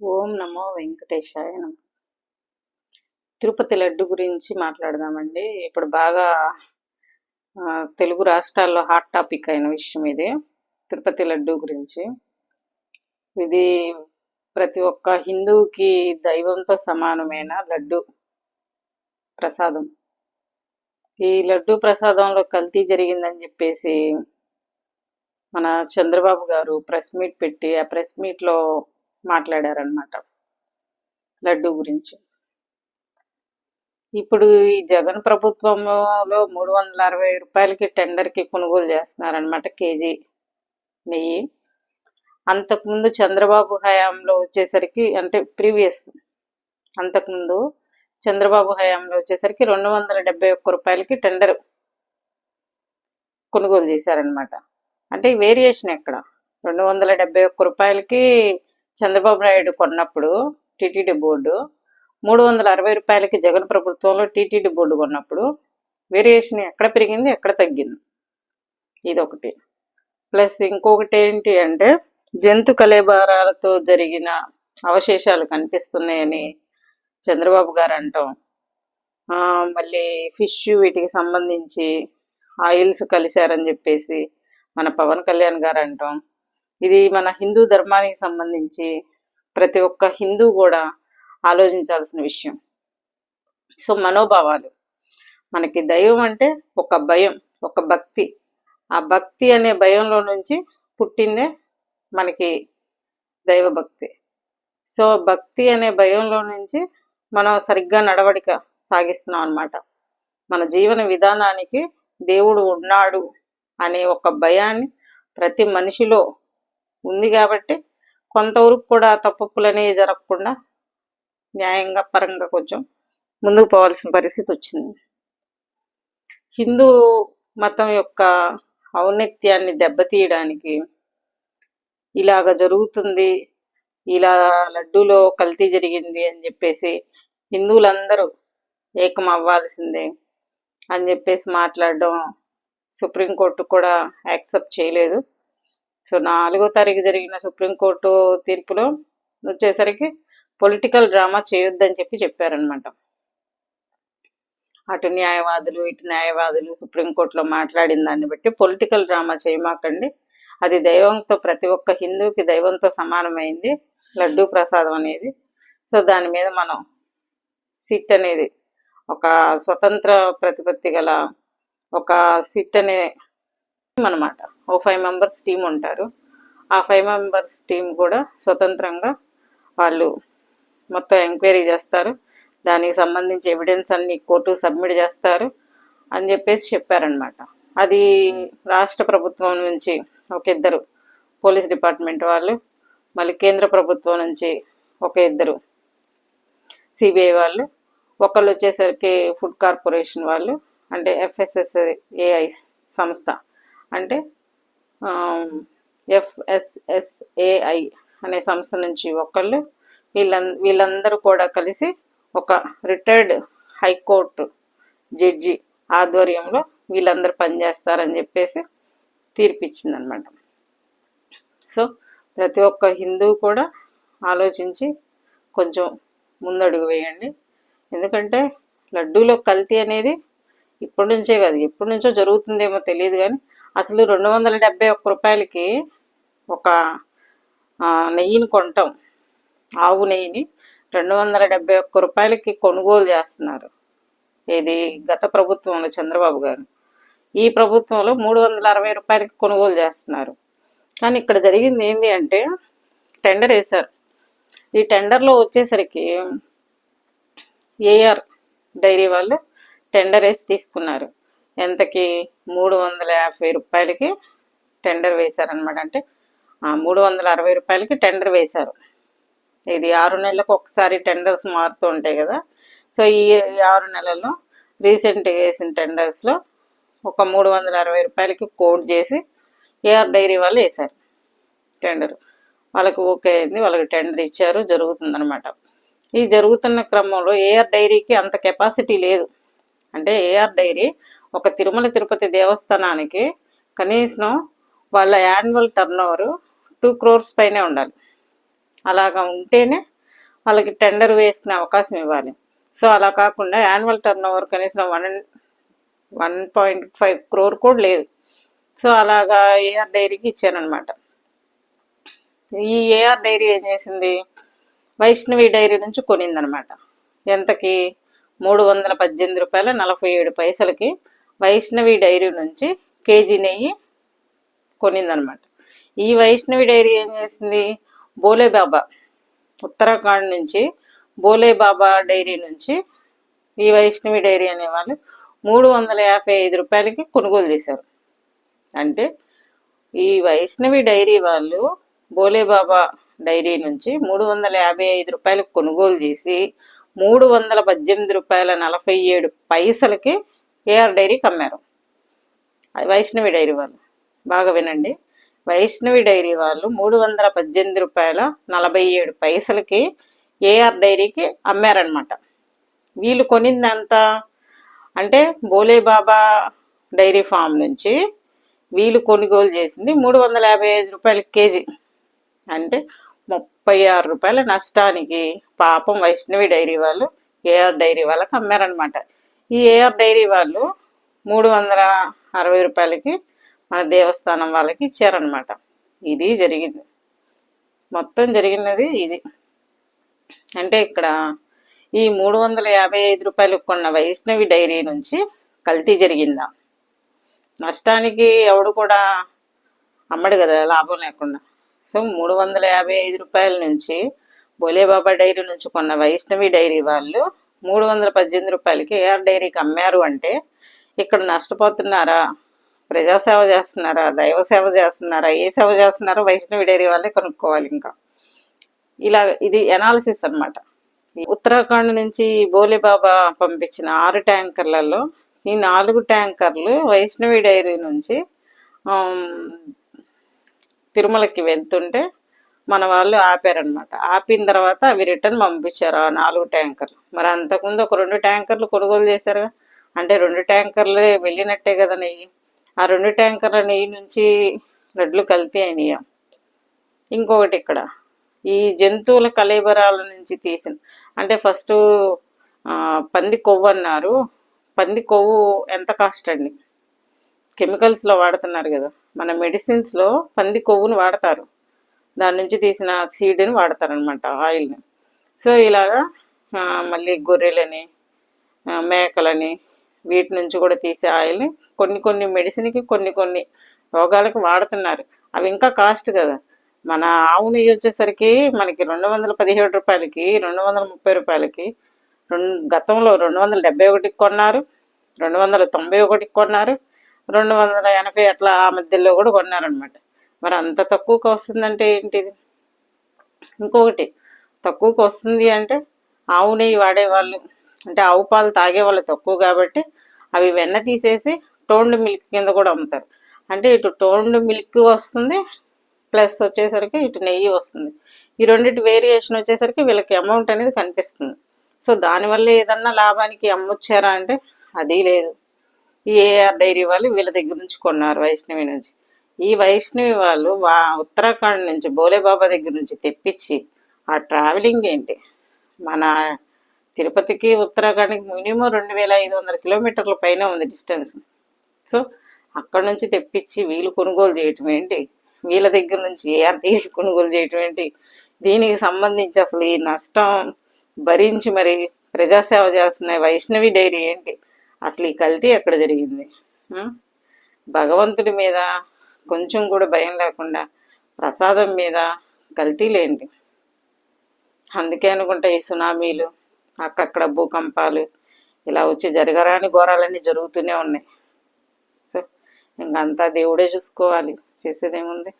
ఓం నమో వెంకటేశాయ తిరుపతి లడ్డు గురించి మాట్లాడదామండి. ఇప్పుడు బాగా తెలుగు రాష్ట్రాల్లో హాట్ టాపిక్ అయిన విషయం ఇది. తిరుపతి లడ్డు గురించి. ఇది ప్రతి ఒక్క హిందువుకి దైవంతో సమానమైన లడ్డు ప్రసాదం. ఈ లడ్డు ప్రసాదంలో కల్తీ జరిగిందని చెప్పేసి మన చంద్రబాబు గారు ప్రెస్ మీట్ పెట్టి ఆ ప్రెస్ మీట్లో మాట్లాడారనమాట లడ్డు గురించి. ఇప్పుడు ఈ జగన్ ప్రభుత్వంలో మూడు వందల అరవై రూపాయలకి టెండర్కి కొనుగోలు చేస్తున్నారనమాట కేజీ నెయ్యి. అంతకుముందు చంద్రబాబు హయాంలో వచ్చేసరికి అంటే ప్రీవియస్ అంతకుముందు చంద్రబాబు హయాంలో వచ్చేసరికి రెండు వందల డెబ్బై ఒక్క రూపాయలకి టెండర్ కొనుగోలు చేశారనమాట అంటే వేరియేషన్ ఎక్కడ? రెండు వందల డెబ్బై ఒక్క రూపాయలకి చంద్రబాబు నాయుడు కొన్నప్పుడు టీటీడీ బోర్డు మూడు వందల అరవై రూపాయలకి జగన్ ప్రభుత్వంలో టీటీడీ బోర్డు కొన్నప్పుడు వేరియేషన్ ఎక్కడ పెరిగింది ఎక్కడ తగ్గింది? ఇది ఒకటి ప్లస్ ఇంకొకటి ఏంటి అంటే జంతు కలేబారాలతో జరిగిన అవశేషాలు కనిపిస్తున్నాయని చంద్రబాబు గారు అంటాం. మళ్ళీ ఫిష్ వీటికి సంబంధించి ఆయిల్స్ కలిశారని చెప్పేసి మన పవన్ కళ్యాణ్ గారు అంటాం. ఇది మన హిందూ ధర్మానికి సంబంధించి ప్రతి ఒక్క హిందూ కూడా ఆలోచించాల్సిన విషయం. సో మనోభావాలు. మనకి దైవం అంటే ఒక భయం ఒక భక్తి. ఆ భక్తి అనే భయంలో నుంచి పుట్టిందే మనకి దైవ భక్తి. సో భక్తి అనే భయంలో నుంచి మనం సరిగ్గా నడవడిక సాగిస్తున్నాం అన్నమాట. మన జీవన విధానానికి దేవుడు ఉన్నాడు అనే ఒక భయాన్ని ప్రతి మనిషిలో ఉంది కాబట్టి కొంతవరకు కూడా తప్పులు అనేవి జరగకుండా న్యాయంగా పరంగా కొంచెం ముందుకు పోవాల్సిన పరిస్థితి వచ్చింది. హిందూ మతం యొక్క ఔన్నత్యాన్ని దెబ్బతీయడానికి ఇలాగ జరుగుతుంది ఇలా లడ్డూలో కల్తీ జరిగింది అని చెప్పేసి హిందువులందరూ ఏకం అవ్వాల్సిందే అని చెప్పేసి మాట్లాడడం సుప్రీంకోర్టు కూడా యాక్సెప్ట్ చేయలేదు. సో నాలుగో తారీఖు జరిగిన సుప్రీంకోర్టు తీర్పులో వచ్చేసరికి పొలిటికల్ డ్రామా చేయొద్దని చెప్పి చెప్పారనమాట అటు న్యాయవాదులు ఇటు న్యాయవాదులు సుప్రీంకోర్టులో మాట్లాడిన దాన్ని బట్టి పొలిటికల్ డ్రామా చేయమాకండి. అది దైవంతో ప్రతి ఒక్క హిందూకి దైవంతో సమానమైంది. లడ్డూ ప్రసాదం అనేది. సో దాని మీద మనం సిట్ అనేది ఒక స్వతంత్ర ప్రతిపత్తి గల ఒక సిట్ అనే అనమాట ఓ ఫైవ్ మెంబర్స్ టీం ఉంటారు. ఆ ఫైవ్ మెంబర్స్ టీం కూడా స్వతంత్రంగా వాళ్ళు మొత్తం ఎంక్వైరీ చేస్తారు. దానికి సంబంధించి ఎవిడెన్స్ అన్ని కోర్టు సబ్మిట్ చేస్తారు అని చెప్పేసి చెప్పారనమాట అది రాష్ట్ర ప్రభుత్వం నుంచి ఒక ఇద్దరు పోలీస్ డిపార్ట్మెంట్ వాళ్ళు మళ్ళీ కేంద్ర ప్రభుత్వం నుంచి ఒక ఇద్దరు సిబిఐ వాళ్ళు ఒకళ్ళు వచ్చేసరికి ఫుడ్ కార్పొరేషన్ వాళ్ళు అంటే ఎఫ్ఎస్ఎస్ఏఐ సంస్థ అంటే ఎఫ్ఎస్ఎస్ఏఐ అనే సంస్థ నుంచి ఒకళ్ళు వీళ్ళ వీళ్ళందరూ కూడా కలిసి ఒక రిటైర్డ్ హైకోర్టు జడ్జి ఆధ్వర్యంలో వీళ్ళందరూ పనిచేస్తారని చెప్పేసి తీర్పిచ్చిందనమాట. సో ప్రతి ఒక్క హిందూ కూడా ఆలోచించి కొంచెం ముందడుగు వేయండి. ఎందుకంటే లడ్డూలో కల్తీ అనేది ఇప్పటి నుంచే కాదు ఎప్పటి నుంచో జరుగుతుందేమో తెలియదు కానీ అసలు రెండు వందల డెబ్బై ఒక్క రూపాయలకి ఒక నెయ్యిని కొంటాం. ఆవు నెయ్యిని రెండు వందల డెబ్బై ఒక్క రూపాయలకి కొనుగోలు చేస్తున్నారు. ఇది గత ప్రభుత్వంలో చంద్రబాబు గారు. ఈ ప్రభుత్వంలో మూడు వందల అరవై రూపాయలకి కొనుగోలు చేస్తున్నారు. కానీ ఇక్కడ జరిగింది ఏంటి అంటే టెండర్ వేశారు. ఈ టెండర్లో వచ్చేసరికి ఏఆర్ డైరీ వాళ్ళు టెండర్ వేసి తీసుకున్నారు. ఎంతకి? మూడు వందల యాభై రూపాయలకి టెండర్ వేశారనమాట అంటే ఆ మూడు వందల అరవై రూపాయలకి టెండర్ వేశారు. ఇది ఆరు నెలలకు ఒకసారి టెండర్స్ మారుతూ ఉంటాయి కదా. సో ఈ ఆరు నెలల్లో రీసెంట్గా వేసిన టెండర్స్లో ఒక మూడు వందల అరవై రూపాయలకి కోడ్ చేసి ఏఆర్ డైరీ వాళ్ళు వేశారు టెండర్. వాళ్ళకి ఓకే అయింది వాళ్ళకి టెండర్ ఇచ్చారు జరుగుతుందన్నమాట. ఈ జరుగుతున్న క్రమంలో ఏఆర్ డైరీకి అంత కెపాసిటీ లేదు. అంటే ఏఆర్ డైరీ ఒక తిరుమల తిరుపతి దేవస్థానానికి కనీసం వాళ్ళ annual turnover two crores పైనే ఉండాలి. అలాగా ఉంటేనే వాళ్ళకి టెండర్ వేసుకునే అవకాశం ఇవ్వాలి. సో అలా కాకుండా యాన్యువల్ టర్న్ ఓవర్ కనీసం one one point five crore కూడా లేదు. సో అలాగా ఏఆర్ డైరీకి ఇచ్చానమాట ఈ ఏఆర్ డైరీ ఏం చేసింది? వైష్ణవి డైరీ నుంచి కొనిందనమాట ఎంతకి? మూడు వందల పద్దెనిమిది రూపాయల నలభై ఏడు పైసలకి వైష్ణవి డైరీ నుంచి కేజీ నెయ్యి కొనిందనమాట. ఈ వైష్ణవి డైరీ ఏం చేసింది? బోలే బాబా ఉత్తరాఖండ్ నుంచి బోలే బాబా డైరీ నుంచి ఈ వైష్ణవి డైరీ అనే వాళ్ళు మూడు వందల యాభై ఐదు రూపాయలకి కొనుగోలు చేశారు. అంటే ఈ వైష్ణవి డైరీ వాళ్ళు బోలేబాబా డైరీ నుంచి మూడు వందల యాభై ఐదు రూపాయలకు కొనుగోలు చేసి మూడు వందల పద్దెనిమిది రూపాయల నలభై ఏడు పైసలకి ఏఆర్ డైరీకి అమ్మారు వైష్ణవి డైరీ వాళ్ళు. బాగా వినండి. వైష్ణవి డైరీ వాళ్ళు మూడు వందల పద్దెనిమిది రూపాయల నలభై ఏడు పైసలకి ఏఆర్ డైరీకి అమ్మారనమాట వీళ్ళు కొనిందంతా అంటే బోలే బాబా డైరీ ఫామ్ నుంచి వీళ్ళు కొనుగోలు చేసింది మూడు వందల యాభై ఐదు రూపాయల కేజీ. అంటే ముప్పై ఆరు రూపాయల నష్టానికి పాపం వైష్ణవి డైరీ వాళ్ళు ఏఆర్ డైరీ వాళ్ళకి అమ్మారనమాట ఈ ఏఆర్ డైరీ వాళ్ళు మూడు వందల అరవై రూపాయలకి మన దేవస్థానం వాళ్ళకి ఇచ్చారనమాట ఇది జరిగింది. మొత్తం జరిగినది ఇది. అంటే ఇక్కడ ఈ మూడు వందల యాభై ఐదు రూపాయలకు కొన్న వైష్ణవి డైరీ నుంచి కల్తీ జరిగిందా? నష్టానికి ఎవడు కూడా అమ్మడు కదా లాభం లేకుండా. సో మూడు వందల యాభై ఐదు రూపాయల నుంచి బోలేబాబా డైరీ నుంచి కొన్న వైష్ణవి డైరీ వాళ్ళు మూడు వందల పద్దెనిమిది రూపాయలకి ఏఆర్ డైరీకి అమ్మారు అంటే ఇక్కడ నష్టపోతున్నారా? ప్రజాసేవ చేస్తున్నారా? దైవ సేవ చేస్తున్నారా? ఏ సేవ చేస్తున్నారో వైష్ణవి డైరీ వాళ్ళే కనుక్కోవాలి ఇంకా. ఇలా ఇది ఎనాలిసిస్ అనమాట ఉత్తరాఖండ్ నుంచి బోలేబాబా పంపించిన ఆరు ట్యాంకర్లలో ఈ నాలుగు ట్యాంకర్లు వైష్ణవి డైరీ నుంచి తిరుమలకి వెళ్తుంటే మన వాళ్ళు ఆపారనమాట ఆపిన తర్వాత అవి రిటర్న్ పంపించారు ఆ నాలుగు ట్యాంకర్లు. మరి అంతకుముందు ఒక రెండు ట్యాంకర్లు కొనుగోలు చేశారు అంటే రెండు ట్యాంకర్లు వెళ్ళినట్టే కదా నెయ్యి. ఆ రెండు ట్యాంకర్ల నెయ్యి నుంచి రెడ్లు కలిపి అయినాయి. ఇంకొకటి ఇక్కడ. ఈ జంతువుల కలేబరాల నుంచి తీసిన. అంటే ఫస్ట్ పంది కొవ్వు అన్నారు. పంది కొవ్వు ఎంత కాస్ట్ అండి? కెమికల్స్లో వాడుతున్నారు కదా. మన మెడిసిన్స్లో పంది కొవ్వును వాడతారు. దాని నుంచి తీసిన సీడ్ని వాడతారనమాట ఆయిల్ని సో ఇలాగా మళ్ళీ గొర్రెలని మేకలని వీటి నుంచి కూడా తీసే ఆయిల్ని కొన్ని కొన్ని మెడిసిన్కి కొన్ని కొన్ని రోగాలకు వాడుతున్నారు. అవి ఇంకా కాస్ట్ కదా. మన ఆవు నెయ్యి వచ్చేసరికి మనకి రెండు వందల పదిహేడు రూపాయలకి రెండు వందల ముప్పై రూపాయలకి రెండు గతంలో రెండు వందల డెబ్బై ఒకటికి కొన్నారు రెండు వందల తొంభై ఒకటికి కొన్నారు రెండు వందల ఎనభై అట్లా ఆ మధ్యలో కూడా కొన్నారనమాట మరి అంత తక్కువకి వస్తుందంటే ఏంటిది? ఇంకొకటి తక్కువకి వస్తుంది అంటే ఆవు నెయ్యి వాడేవాళ్ళు అంటే ఆవు పాలు తాగే వాళ్ళు తక్కువ కాబట్టి అవి వెన్న తీసేసి టోన్డ్ మిల్క్ కింద కూడా అమ్ముతారు. అంటే ఇటు టోన్డ్ మిల్క్ వస్తుంది ప్లస్ వచ్చేసరికి ఇటు నెయ్యి వస్తుంది. ఈ రెండింటి వేరియేషన్ వచ్చేసరికి వీళ్ళకి అమౌంట్ అనేది కనిపిస్తుంది. సో దానివల్ల ఏదన్నా లాభానికి అమ్మొచ్చారా అంటే అది లేదు. ఈ ఏఆర్ డైరీ వాళ్ళు వీళ్ళ దగ్గర నుంచి కొన్నారు వైష్ణవి నుంచి. ఈ వైష్ణవి వాళ్ళు వా ఉత్తరాఖండ్ నుంచి బోలేబాబా దగ్గర నుంచి తెప్పించి ఆ ట్రావెలింగ్ ఏంటి? మన తిరుపతికి ఉత్తరాఖండ్కి మినిమం రెండు వేల ఐదు వందల కిలోమీటర్ల పైన ఉంది డిస్టెన్స్. సో అక్కడ నుంచి తెప్పించి వీళ్ళు కొనుగోలు చేయటం ఏంటి? వీళ్ళ దగ్గర నుంచి ఏఆర్ కొనుగోలు చేయటం ఏంటి? దీనికి సంబంధించి అసలు ఈ నష్టం భరించి మరి ప్రజాసేవ చేస్తున్న వైష్ణవి డైరీ ఏంటి? అసలు ఈ కల్తీ ఎక్కడ జరిగింది? భగవంతుడి మీద కొంచెం కూడా భయం లేకుండా ప్రసాదం మీద కల్తీలేంటి అందుకే అనుకుంటా ఈ సునామీలు అక్కడక్కడ భూకంపాలు ఇలా వచ్చి జరగరాని ఘోరాలన్నీ జరుగుతూనే ఉన్నాయి. సో ఇంకంతా దేవుడే చూసుకోవాలి. చేసేదేముంది?